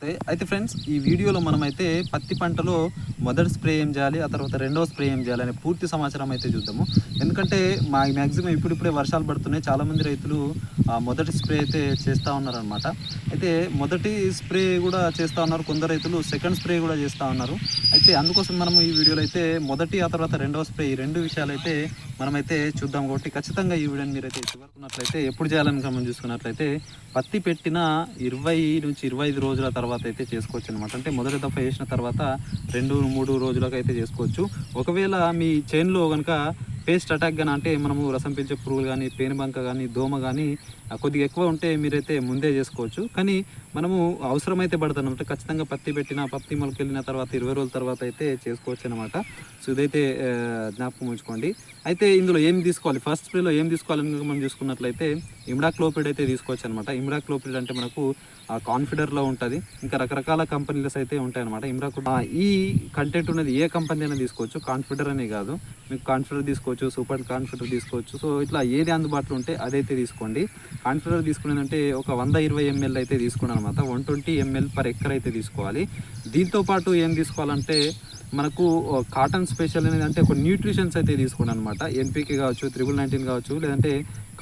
వస్తాయి అయితే ఫ్రెండ్స్ ఈ వీడియోలో మనమైతే పత్తి పంటలో మొదటి స్ప్రే ఏం చేయాలి ఆ తర్వాత రెండవ స్ప్రే ఏం చేయాలి అనే పూర్తి సమాచారం అయితే చూద్దాము. ఎందుకంటే మా మ్యాక్సిమం ఇప్పుడిప్పుడే వర్షాలు పడుతున్నాయి చాలామంది రైతులు మొదటి స్ప్రే అయితే చేస్తూ ఉన్నారనమాట అయితే మొదటి స్ప్రే కూడా చేస్తూ ఉన్నారు కొందరు రైతులు సెకండ్ స్ప్రే కూడా చేస్తూ ఉన్నారు. అయితే అందుకోసం మనము ఈ వీడియోలో అయితే మొదటి ఆ తర్వాత రెండవ స్ప్రే ఈ రెండు విషయాలు అయితే మనమైతే చూద్దాం కాబట్టి ఖచ్చితంగా ఈ వీడియోని మీరైతే చూసుకున్నట్లయితే ఎప్పుడు చేయాలని మనం చూసుకున్నట్లయితే పత్తి పెట్టిన ఇరవై నుంచి ఇరవై ఐదు రోజుల తర్వాత అయితే చేసుకోవచ్చు అనమాట అంటే మొదటి దఫ వేసిన తర్వాత రెండు మూడు రోజులకు అయితే చేసుకోవచ్చు. ఒకవేళ మీ చేనులో కనుక పేస్ట్ అటాక్ కానీ అంటే మనము రసం పీల్చే పురుగులు కానీ పేనుబంక కానీ దోమ కానీ కొద్దిగా ఎక్కువ ఉంటే మీరైతే ముందే చేసుకోవచ్చు. కానీ మనము అవసరమైతే పడతాను అంటే ఖచ్చితంగా పత్తి పెట్టిన పత్తి మొలకెళ్ళిన తర్వాత ఇరవై రోజుల తర్వాత అయితే చేసుకోవచ్చు అనమాట సో ఇదైతే జ్ఞాపకం ఉంచుకోండి. అయితే ఇందులో ఏం తీసుకోవాలి? ఫస్ట్ స్ప్రేలో ఏం తీసుకోవాలని మనం చూసుకున్నట్లయితే ఇమ్డాక్లోపిడ్ అయితే తీసుకోవచ్చు అనమాట ఇమ్డాక్లోపిడ్ అంటే మనకు ఆ కాన్ఫిడర్లో ఉంటుంది. ఇంకా రకరకాల కంపెనీలస్ అయితే ఉంటాయి అనమాట ఇమ్రాకు ఈ కంటెంట్ ఉన్నది ఏ కంపెనీ అయినా తీసుకోవచ్చు. కాన్ఫిడర్ అనే కాదు. మీకు కాన్ఫిడర్ తీసుకోవచ్చు. సూపర్ కాన్ఫిడర్ తీసుకోవచ్చు. సో ఇట్లా ఏది అందుబాటులో ఉంటే అదైతే తీసుకోండి. కాన్ఫిడర్ తీసుకునేదంటే ఒక వంద ఇరవై ఎంఎల్ అయితే తీసుకున్నాను అనమాట one twenty ML per acre అయితే తీసుకోవాలి. దీంతో పాటు ఏం తీసుకోవాలంటే మనకు కాటన్ స్పెషల్ అనేది అంటే ఒక న్యూట్రిషన్స్ అయితే తీసుకోండి అనమాట ఎన్పికే కావచ్చు త్రిబుల్ నైన్టీన్ కావచ్చు లేదంటే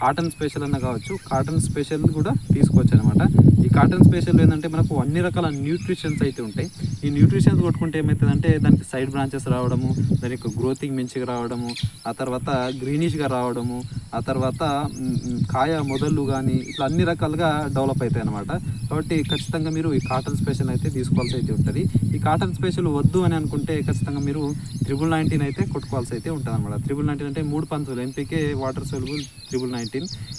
కాటన్ స్పెషల్ అన్న కావచ్చు కాటన్ స్పెషల్ కూడా తీసుకోవచ్చు అనమాట ఈ కాటన్ స్పెషల్ ఏంటంటే మనకు అన్ని రకాల న్యూట్రిషన్స్ అయితే ఉంటాయి. ఈ న్యూట్రిషన్స్ కొట్టుకుంటే ఏమవుతుందంటే దానికి సైడ్ బ్రాంచెస్ రావడము దానికి గ్రోతింగ్ మంచిగా రావడము ఆ తర్వాత గ్రీనిష్గా రావడము ఆ తర్వాత కాయ మొదళ్ళు కానీ ఇట్లా అన్ని రకాలుగా డెవలప్ అవుతాయి అనమాట కాబట్టి ఖచ్చితంగా మీరు ఈ కాటన్ స్పెషల్ అయితే తీసుకోవాల్సి అయితే ఉంటుంది. ఈ కాటన్ స్పెషల్ వద్దు అని అనుకుంటే ఖచ్చితంగా మీరు త్రిబుల్ నైన్టీన్ అయితే కొట్టుకోవాల్సి అయితే ఉంటుంది అనమాట త్రిబుల్ నైన్టీన్ అంటే మూడు పంతులు NPK water soluble triple nineteen.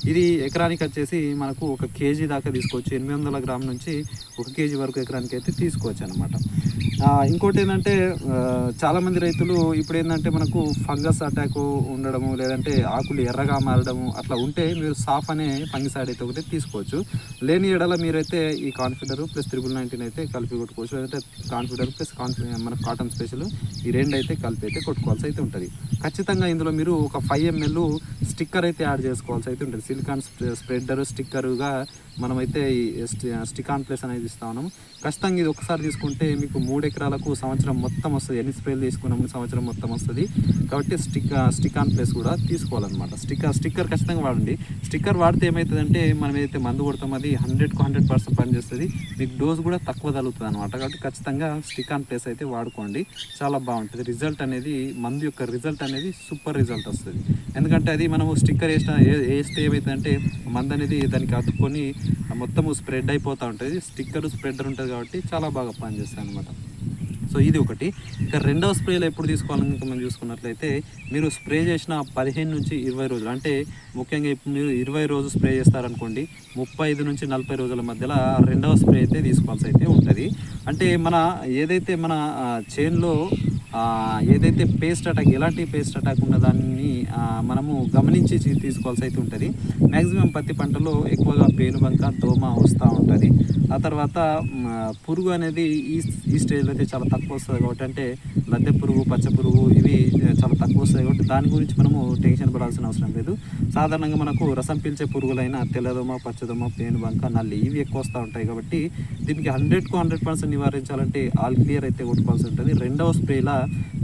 ఇది ఎకరానికి వచ్చేసి మనకు ఒక కేజీ దాకా తీసుకోవచ్చు ఎనిమిది వందల గ్రామ్ నుంచి ఒక కేజీ వరకు ఎకరానికి అయితే తీసుకోవచ్చు అనమాట ఇంకోటి ఏంటంటే చాలామంది రైతులు ఇప్పుడు ఏంటంటే మనకు ఫంగస్ అటాక్ ఉండడము లేదంటే ఆకులు ఎర్రగా మారడము అట్లా ఉంటే మీరు సాఫ్ అనే ఫంగిసైడ్ అయితే ఒకటి తీసుకోవచ్చు. లేని ఎడల మీరైతే ఈ కాన్ఫిడర్ ప్లస్ త్రిబుల్ నైన్టీన్ అయితే కలిపి కొట్టుకోవచ్చు. లేదంటే కాన్ఫిడర్ ప్లస్ కాన్ఫి మన కాటన్ స్పెషల్ ఈ రెండు అయితే కలిపి అయితే కొట్టుకోవాల్సి అయితే ఉంటుంది. ఖచ్చితంగా ఇందులో మీరు ఒక ఫైవ్ ఎంఎల్ స్టిక్కర్ అయితే యాడ్ చేసుకోవాల్సి అయితే ఉంటుంది. సిలికాన్ స్ప్రెడ్డర్ స్టిక్కర్గా మనమైతే ఈ స్టి- స్టికాన్ ప్లేస్ అనేది ఇస్తా ఉన్నాం. ఖచ్చితంగా ఇది ఒకసారి తీసుకుంటే మీకు మూడు ఎకరాలకు సంవత్సరం మొత్తం వస్తుంది. ఎన్ని స్ప్రేలు తీసుకున్నాము సంవత్సరం మొత్తం వస్తుంది. కాబట్టి స్టిక్ స్టికాన్ ప్లేస్ కూడా తీసుకోవాలన్నమాట. స్టిక్కర్ స్టిక్కర్ ఖచ్చితంగా వాడండి. స్టిక్కర్ వాడితే ఏమవుతుందంటే మనం ఏదైతే మందు కొడతాం అది హండ్రెడ్కు హండ్రెడ్ పర్సెంట్ పనిచేస్తుంది. మీకు డోస్ కూడా తక్కువ తగ్గుతుంది అనమాట కాబట్టి ఖచ్చితంగా స్టికాన్ ప్లేస్ అయితే వాడుకోండి. చాలా బాగుంటుంది. రిజల్ట్ అనేది మందు యొక్క రిజల్ట్ అనేది సూపర్ రిజల్ట్ వస్తుంది. ఎందుకంటే అది మనము స్టిక్కర్ వేసిన వేస్తే ఏమవుతుందంటే మందు అనేది దానికి అతుక్కొని మొత్తము స్ప్రెడ్ అయిపోతూ ఉంటుంది. స్టిక్కర్ స్ప్రెడర్ ఉంటుంది కాబట్టి చాలా బాగా పనిచేస్తాయి అనమాట సో ఇది ఒకటి. ఇక రెండవ స్ప్రేలో ఎప్పుడు తీసుకోవాలని మనం చూసుకున్నట్లయితే మీరు స్ప్రే చేసిన పదిహేను నుంచి ఇరవై రోజులు అంటే ముఖ్యంగా ఇప్పుడు మీరు ఇరవై రోజులు స్ప్రే చేస్తారనుకోండి ముప్పై ఐదు నుంచి నలభై రోజుల మధ్యలో రెండవ స్ప్రే అయితే తీసుకోవాల్సి అయితే ఉంటుంది. అంటే మన ఏదైతే మన చేన్లో ఏదైతే పేస్ట్ అటాక్ ఎలాంటి పేస్ట్ అటాక్ ఉన్న దాన్ని మనము గమనించి తీసుకోవాల్సి అయితే ఉంటుంది. మ్యాక్సిమం పత్తి పంటలో ఎక్కువగా పేనుబంక దోమ వస్తూ ఉంటుంది. ఆ తర్వాత పురుగు అనేది ఈ ఈ స్టేజ్లో అయితే చాలా తక్కువ వస్తుంది కాబట్టి అంటే లద్దె పురుగు పచ్చ పురుగు ఇవి చాలా తక్కువ వస్తాయి కాబట్టి దాని గురించి మనము టెన్షన్ పడాల్సిన అవసరం లేదు. సాధారణంగా మనకు రసం పీల్చే పురుగులైన తెల్లదోమ పచ్చదోమ పేనుబంక నల్లి ఇవి ఎక్కువ వస్తూ ఉంటాయి కాబట్టి దీనికి హండ్రెడ్కు హండ్రెడ్ పర్సెంట్ నివారించాలంటే ఆల్ క్లియర్ అయితే కొట్టుకోవాల్సి ఉంటుంది. రెండవ స్ప్రేలా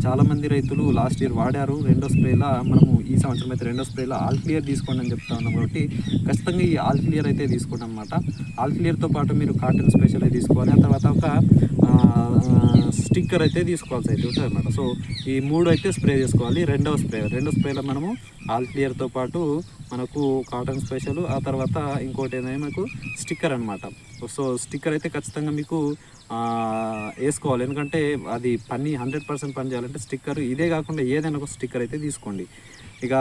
చాలామంది రైతులు లాస్ట్ ఇయర్ వాడారు. రెండో స్ప్రేలా మనము ఈ సంవత్సరం అయితే రెండో స్ప్రేలా ఆల్ క్లియర్ తీసుకోండి అని చెప్తా ఉన్నాం కాబట్టి ఖచ్చితంగా ఈ ఆల్ క్లియర్ అయితే తీసుకోండి అనమాట ఆల్ క్లియర్తో పాటు మీరు కాటన్ స్పెషల్ అయితే తీసుకోవాలి. ఆ తర్వాత ఒక స్టిక్కర్ అయితే తీసుకోవాల్సి అయితే ఉంటుంది అనమాట సో ఈ మూడు అయితే స్ప్రే చేసుకోవాలి. రెండవ స్ప్రే రెండో స్ప్రేలో మనము ఆల్ క్లియర్తో పాటు మనకు కాటన్ స్పెషల్ ఆ తర్వాత ఇంకోటి ఏంటంటే మనకు స్టిక్కర్ అనమాట సో స్టిక్కర్ అయితే ఖచ్చితంగా మీకు వేసుకోవాలి. ఎందుకంటే అది పని హండ్రెడ్ పర్సెంట్ పని చేయాలంటే స్టిక్కర్ ఇదే కాకుండా ఏదైనా ఒక స్టిక్కర్ అయితే తీసుకోండి. ఇక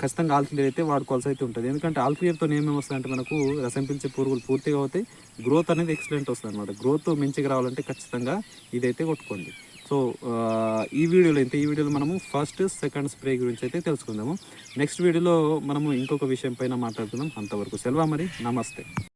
ఖచ్చితంగా ఆల్ క్లియర్ అయితే వాడుకోవాల్సి అయితే ఉంటుంది. ఎందుకంటే ఆల్ క్లియర్తో ఏమేమి వస్తాయంటే మనకు రసం పిలిచే పురుగులు పూర్తిగా అవుతాయి. గ్రోత్ అనేది ఎక్సలెంట్ వస్తుంది అనమాట గ్రోత్ మంచిగా రావాలంటే ఖచ్చితంగా ఇదైతే కొట్టుకోండి. సో ఈ వీడియోలో అయితే ఈ వీడియోలో మనము ఫస్ట్ సెకండ్ స్ప్రే గురించి అయితే తెలుసుకుందాము. నెక్స్ట్ వీడియోలో మనము ఇంకొక విషయం పైన మాట్లాడుకుందాం. అంతవరకు సెలవు మరి. నమస్తే.